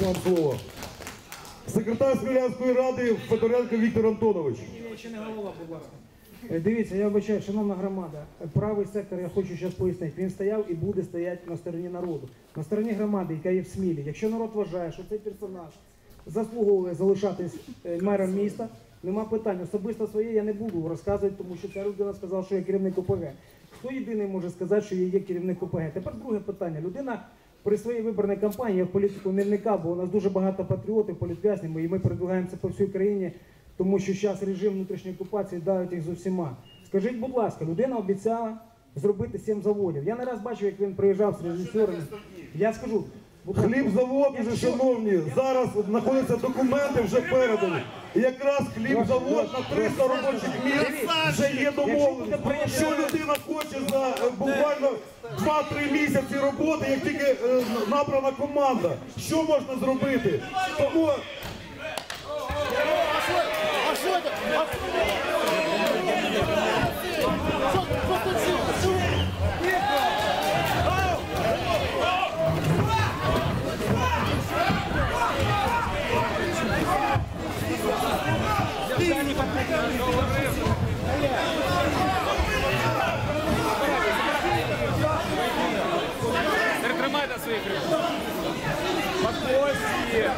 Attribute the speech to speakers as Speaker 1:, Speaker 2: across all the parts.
Speaker 1: Вам слово. Секретар Смілянської ради Федоренко Віктор Антонович.
Speaker 2: Е, Дивіться, я вибачаю, шановна громада, правий сектор, я хочу зараз пояснити, він стояв і буде стояти на стороні народу, на стороні громади, яка є в Смілі. Якщо народ вважає, що цей персонаж заслуговує залишатись е, мером міста, нема питань. Особисто своє я не буду розказувати, тому що ця людина сказала, що я керівник ОПГ. Хто єдиний може сказати, що я є керівник ОПГ? Тепер друге питання. Людина при своїй виборній кампанії я в політику не вникав, бо у нас дуже багато патріотів, політв'язнів, і ми продвигаємо це по всій країні, тому що зараз режим внутрішньої окупації давить їх з усіма. Скажіть, будь ласка, людина обіцяла зробити сім заводів. Я не раз бачив, як він приїжджав з режисерами. Я скажу,
Speaker 1: Хлібзавод, вже шановні, зараз знаходяться документи вже передані. І якраз хлібзавод на 300 робочих місць вже є домовлено. Що людина хоче за е, буквально 2-3 місяці роботи, як тільки е, набрана команда, що можна зробити? Тому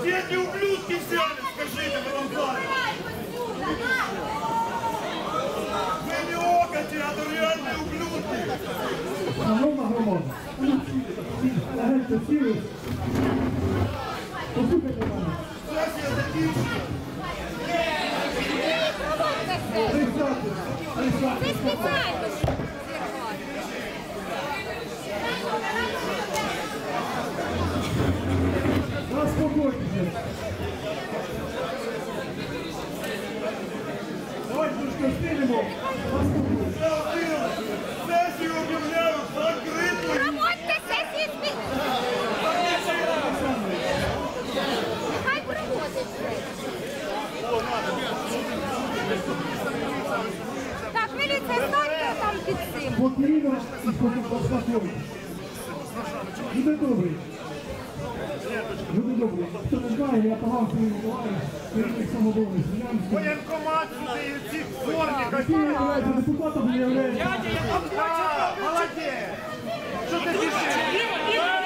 Speaker 1: Где эти ублюдки взяли, скажите, в этом зале? Вы не
Speaker 3: at the finish.
Speaker 4: Спокійно і Спокійно. Люди добрі. Люди добрі. Хто не знає, я Павло свої Миколаївич, керівник самоборони Селянського.
Speaker 1: Военкомат сюда и ці форми.
Speaker 4: Який являється депутатом, не являється.
Speaker 1: Молодець! Що ти пишешь?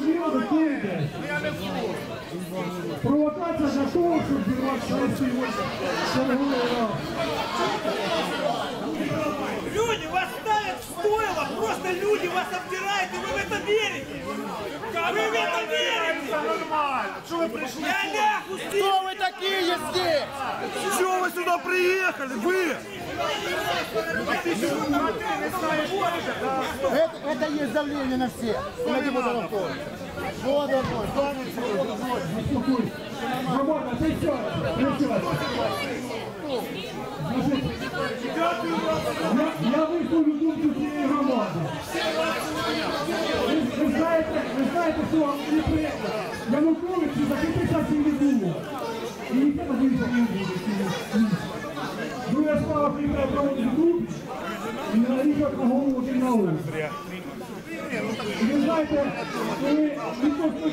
Speaker 4: Зрозуміли, хто. Провокація для того, щоб зірвати сесію черговий раз.
Speaker 5: Люди вас ставят в стойло, просто люди вас обдирают, и вы в это верите. Вы в это верите.
Speaker 1: Нормально. Что вы пришли?
Speaker 5: Я.
Speaker 6: Кто вы такие здесь?
Speaker 1: Чего вы сюда приехали? Вы?
Speaker 6: Это, это есть давление на всех. Смотри, вот оно кто. Вот оно.
Speaker 4: Заспокойтесь. Громада, це що? Присядьте. Значить, я, я висловлю думку цієї громади. Ви, ви знаєте, ви знаєте, що неприємно. Януковичу захиститися цим не було. І ніхто не буде. Друга справа приїхала проводити тут, і на рішок на голову чи на голову. Ви знаєте, коли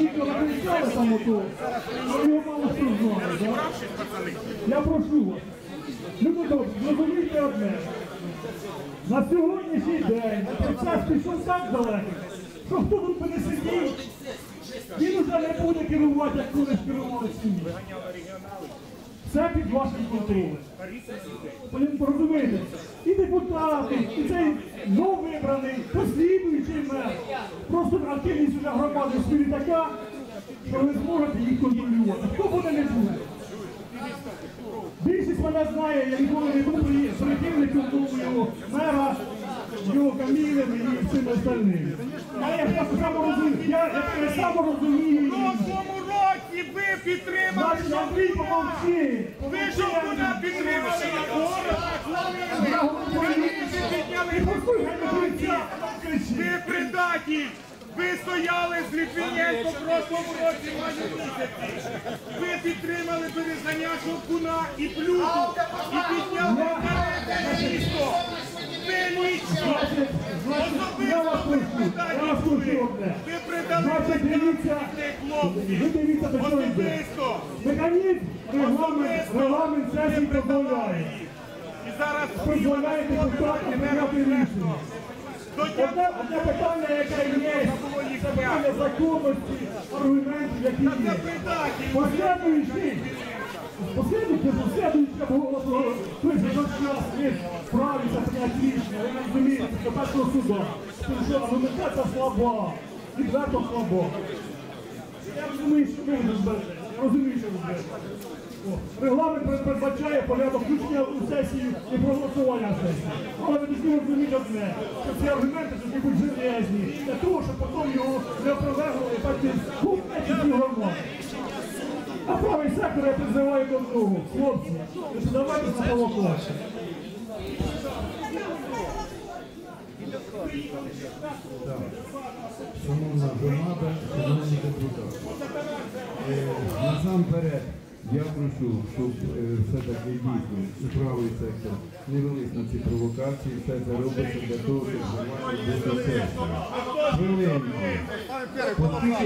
Speaker 4: Віктора кричали там ото, то його мало хто знає. Я прошу вас, люди добрі, зрозумійте одне. На сьогоднішній день процес пішов так далеко, що хто тут би не сидів, він уже не буде керувати, як колись керували всі. Все під вашим контролем. Розумієте? І депутати, і цей нововибраний, послідуючий мер. Просто активність уже громади в світі така, що ви зможете їх контролювати. Хто буде не буде? Мене знає, я ніколи не був при- прихильником думаю, мера, його камінами і всім остальним. А я так само розумію, я,
Speaker 5: прошлому році ви підтримали, ви що куди підтримали
Speaker 4: Я говорю,
Speaker 5: підняли. Ви придаті! Ви стояли з Літвіненко в прошлому році майже місяці. Ви підтримали перезнання Шовкуна і Плюту і підняли на місто. Ви лічно!
Speaker 4: Значить, я вас прошу, я вас прошу одне.
Speaker 5: Ви придали
Speaker 4: дивіться,
Speaker 5: цих
Speaker 4: ви
Speaker 5: хлопців. Особисто.
Speaker 4: Механізм, регламент, сесії дозволяє.
Speaker 5: І зараз
Speaker 4: Дозволяє депутатам прийняти рішення. Одне, одне питання, яке є, це питання законності, аргументів, які є. Послідуючи, послідуючи, послідуючи, хтось за час є вправі прийняти рішення, ви не розумієте, до першого суду. Тому що аргументація слаба, відверто слаба. Я розумію, що ви не зберете. Я розумію, що ви зберете. Регламент передбачає порядок включення у сесію і проголосування сесії. Але ви повинні розуміти одне, що ці аргументи повинні бути железні, для того, щоб потім його не опровергли і так купити ці. А правий сектор я призиваю до другого. Хлопці, давайте на провокацію.
Speaker 7: Шановна громада, шановні депутати, е, насамперед я прошу, щоб е, все-таки дійсно і правий сектор не велись на ці провокації, все це робиться для того, щоб громаді бути. Хвилинку.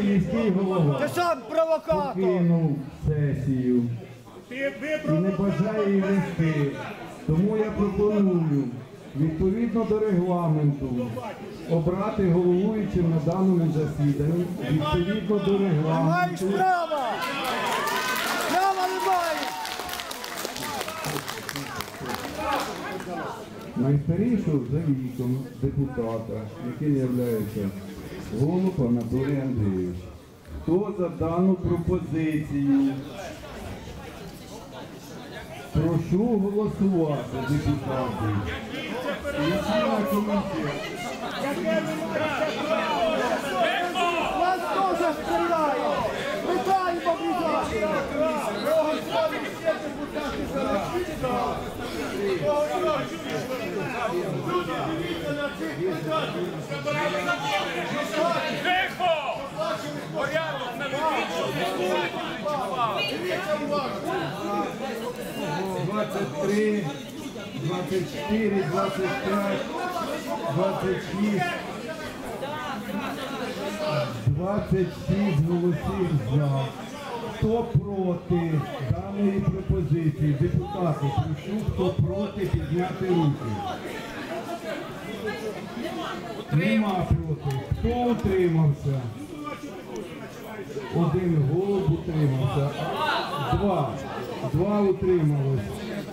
Speaker 7: Міський голова покинув сесію і не бажає її вести. Тому я пропоную відповідно до регламенту обрати головуючим на даному засіданні відповідно до регламенту. Найстарішого за віком депутата, який є Голуб Анатолій Андрійович. Хто за дану пропозицію? Прошу голосувати, депутати.
Speaker 6: Вас теж стріляє! Вітаємо, бригада!
Speaker 8: Тихо! Порядок на відвідку.
Speaker 7: 23, 24, 25, 26, 26 голосів за. Хто проти даної пропозиції? Депутати, прошу, хто проти підняти руки. Нема проти. Хто утримався? Один голуб утримався. Два. Два утрималось.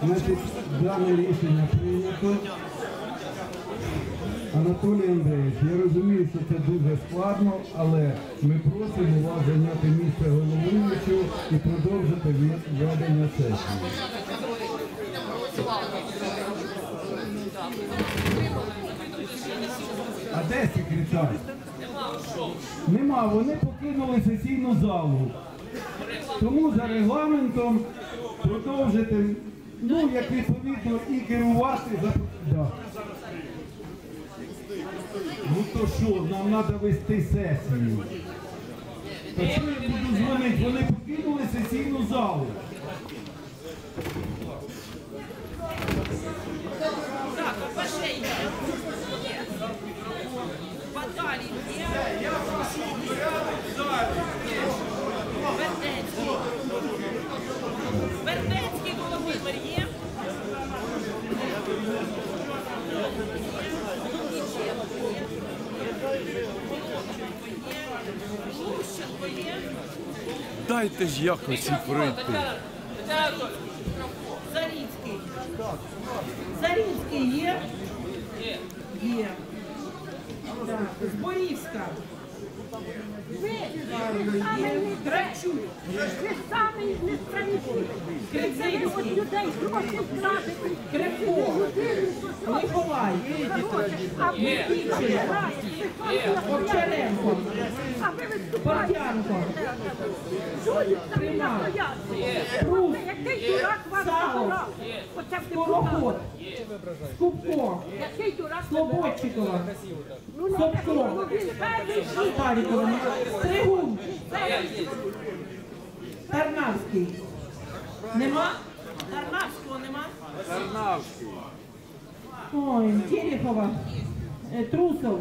Speaker 7: Значить, дане рішення прийнято. Анатолій Андрійович, я розумію, що це дуже складно, але ми просимо вас зайняти місце головуючого і продовжити ведення сесії. А де секретар? Нема, вони покинули сесійну залу. Тому за регламентом продовжити, ну, як відповідно, і керувати за. Да. Ну то що, нам треба вести сесію. Та що я буду дзвонити? Вони покинули сесійну залу.
Speaker 9: Я прошу порядок залі. Вернецький. Вернецький голови є. Дайте ж якось і пройти.
Speaker 10: Зарінський. Зарінський є? Є. Є. Так, Зборівська. Крачук.
Speaker 3: Ви самі не страшні.
Speaker 10: Крицинський.
Speaker 3: людей гроші втратити.
Speaker 10: Крепко. Миколай.
Speaker 3: А ви
Speaker 10: Овчаренко.
Speaker 3: А ви виступаєте. Ви
Speaker 10: Приймав.
Speaker 3: настояти.
Speaker 10: Прус.
Speaker 3: Який дурак вас забрав? Оце в
Speaker 10: Скороход. Скупко. Слободчикова. Собко. Старікова. Стригун. Тарнавський. Нема? Тарнавського нема?
Speaker 9: Тарнавський.
Speaker 10: Ой, Терехова. Е, Трусов.